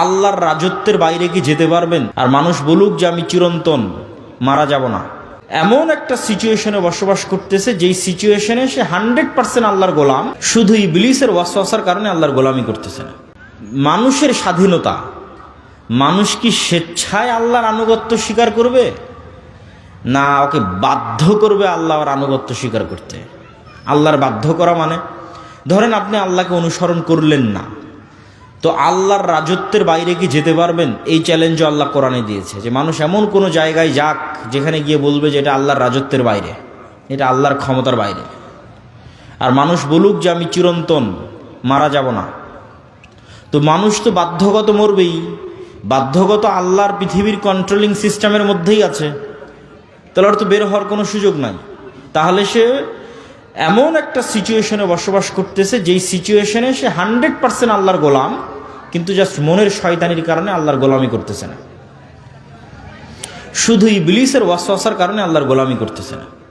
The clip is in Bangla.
আল্লাহর রাজত্বের বাইরে কি যেতে পারবেন? আর মানুষ বলুক যে আমি চিরন্তন, মারা যাব না। এমন একটা সিচুয়েশনে বসবাস করতেছে, যেই সিচুয়েশনে সে হান্ড্রেড পার্সেন্ট আল্লাহর গোলাম, শুধু ইবলিসের ওয়াসওয়াসার কারণে আল্লাহর গোলামি করতেছে না। মানুষের স্বাধীনতা, মানুষ কি স্বেচ্ছায় আল্লাহর আনুগত্য স্বীকার করবে? না, ওকে বাধ্য করবে আল্লাহর আনুগত্য স্বীকার করতে। আল্লাহর বাধ্য করা মানে ধরেন আপনি আল্লাহকে অনুসরণ করলেন না তো আল্লাহর রাজত্বের বাইরে কি যেতে পারবেন? এই চ্যালেঞ্জও আল্লাহ কোরআনে দিয়েছে যে মানুষ এমন কোনো জায়গায় যাক যেখানে গিয়ে বলবে যে এটা আল্লাহর রাজত্বের বাইরে, এটা আল্লাহর ক্ষমতার বাইরে। আর মানুষ বলুক যে আমি চিরন্তন, মারা যাব না। তো মানুষ তো বাধ্যগত মরবেই, বাধ্যগত আল্লাহর পৃথিবীর কন্ট্রোলিং সিস্টেমের মধ্যেই আছে। তাহলে তো বের হওয়ার কোনো সুযোগ নাই। তাহলে সে এমন একটা সিচুয়েশনে বসবাস করতেছে, যেই সিচুয়েশনে সে হান্ড্রেড পার্সেন্ট আল্লাহর গোলাম কিন্তু জাস্ট মনের শয়তানির কারণে আল্লাহর গোলামি করতেছে না। শুধু ইবলিসের ওয়াসওয়াসার কারণে আল্লাহর গোলামি করতেছে না।